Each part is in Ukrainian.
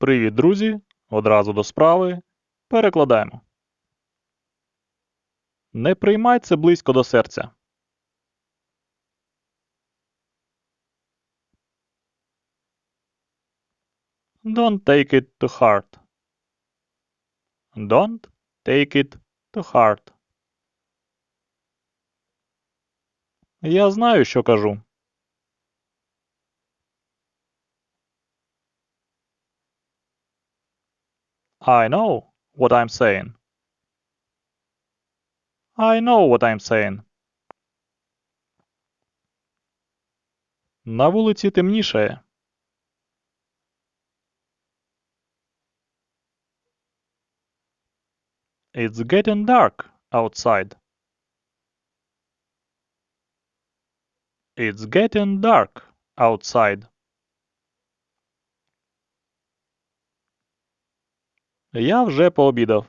Привіт, друзі! Одразу до справи. Перекладаємо. Не приймай це близько до серця. Don't take it to heart. Don't take it to heart. Я знаю, що кажу. I know what I'm saying. I know what I'm saying. На вулиці темнішає. It's getting dark outside. It's getting dark outside. Я вже пообідав.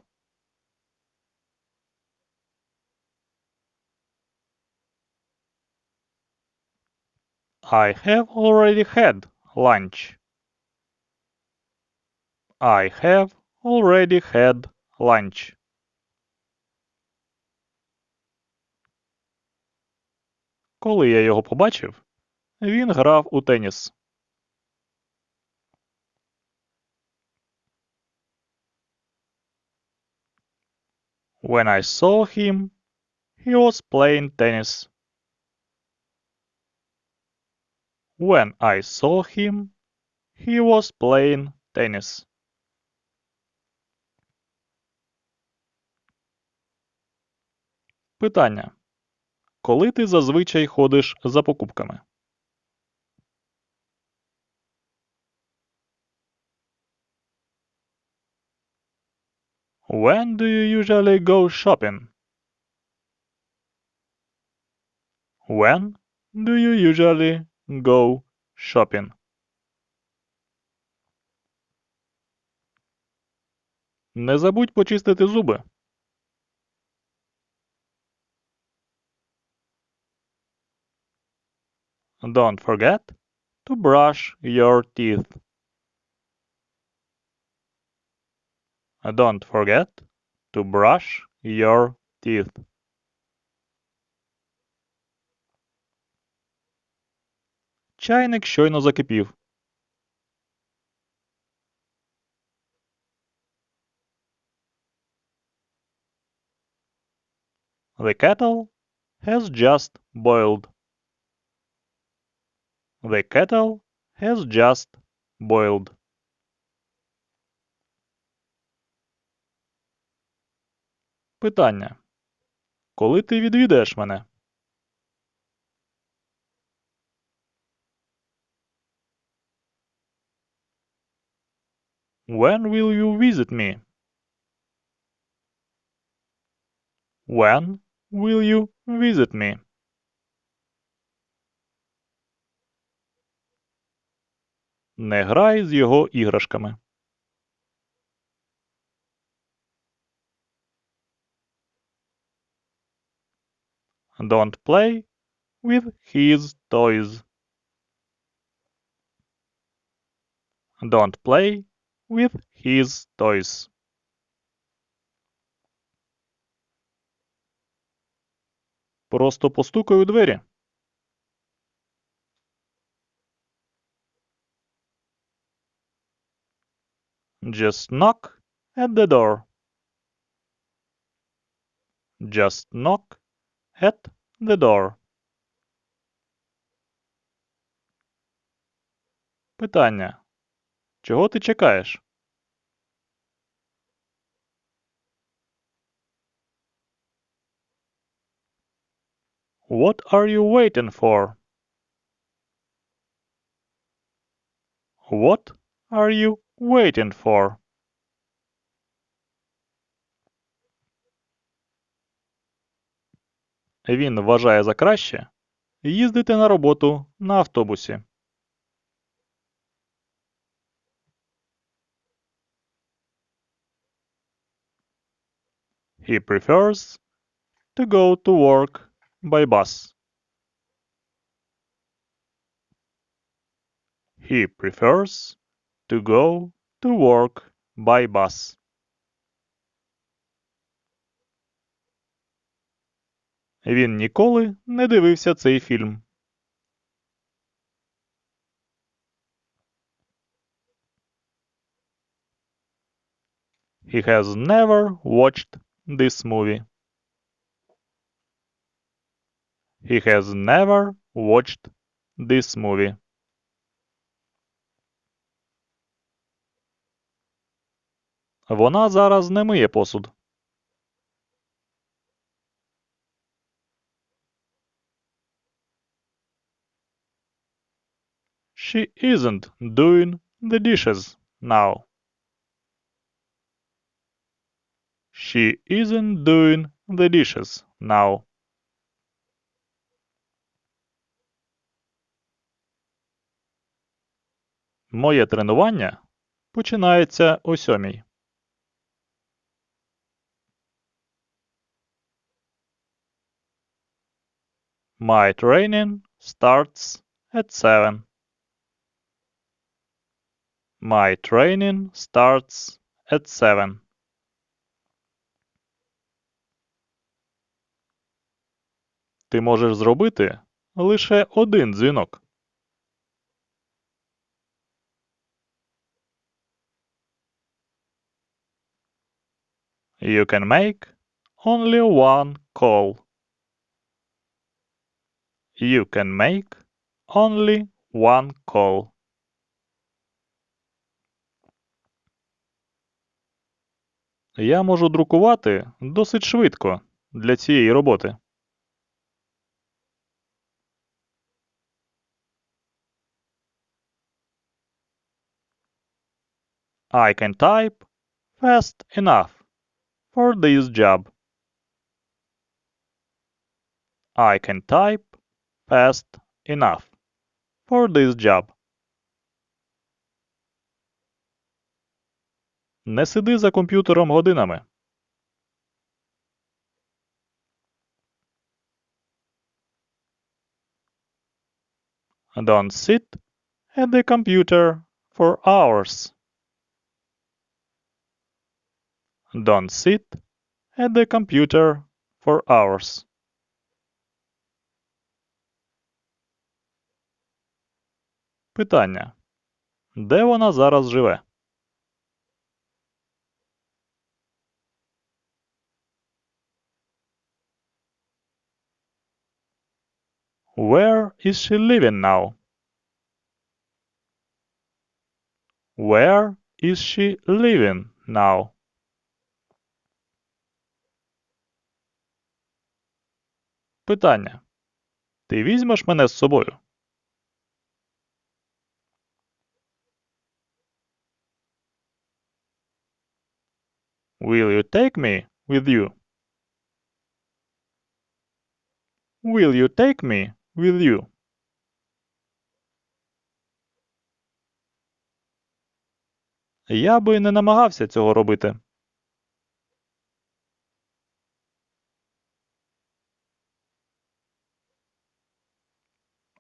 I have already had lunch. I have already had lunch. Коли я його побачив, він грав у теніс. When I saw him, he was playing tennis. When I saw him, he was playing tennis. Питання. Коли ти зазвичай ходиш за покупками? When do you usually go shopping? When do you usually go shopping? Не забудь почистити зуби. Don't forget to brush your teeth. Don't forget to brush your teeth. Чайник щойно закипів. The kettle has just boiled. The kettle has just boiled. Питання. Коли ти відвідаєш мене? When will you visit me? When will you visit me? Не грай з його іграшками. Don't play with his toys. Don't play with his toys. Просто постукай у двері. Just knock at the door. Just knock at the door. Питання. Чого ти чекаєш? What are you waiting for? What are you waiting for? Він вважає за краще їздити на роботу на автобусі. He prefers to go to work by bus. He prefers to go to work by bus. Він ніколи не дивився цей фільм. He has never watched this movie. He has never watched this movie. Вона зараз не миє посуд. She isn't doing the dishes now. She isn't doing the dishes now. Моє тренування починається о сьомій. My training starts at seven. My training starts at seven. Ти можеш зробити лише один дзвінок. You can make only one call. You can make only one call. Я можу друкувати досить швидко для цієї роботи. I can type fast enough for this job. I can type fast enough for this job. Не сиди за комп'ютером годинами. Don't sit at the computer for hours. Don't sit at the computer for hours. Питання. Де вона зараз живе? Where is she living now? Where is she living now? Питання. Ти візьмеш мене з собою? Will you take me with you? Will you take me with you? Я би не намагався цього робити.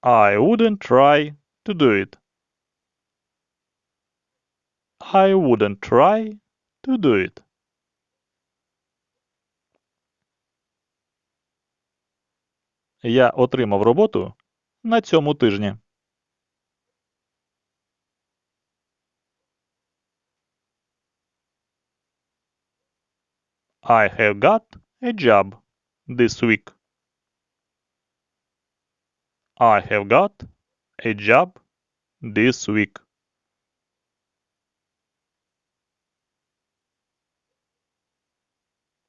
I wouldn't try to do it. I wouldn't try to do it. Я отримав роботу на цьому тижні. I have got a job this week. I have got a job this week.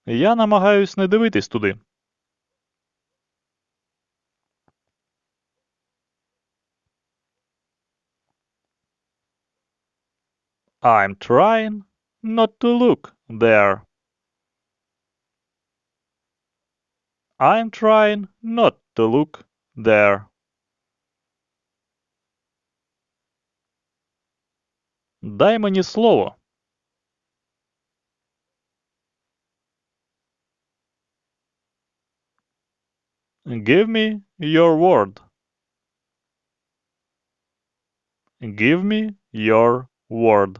Я намагаюсь не дивитись туди. I'm trying not to look there. I'm trying not to look there. Дай мені слово. Give me your word. Give me your word.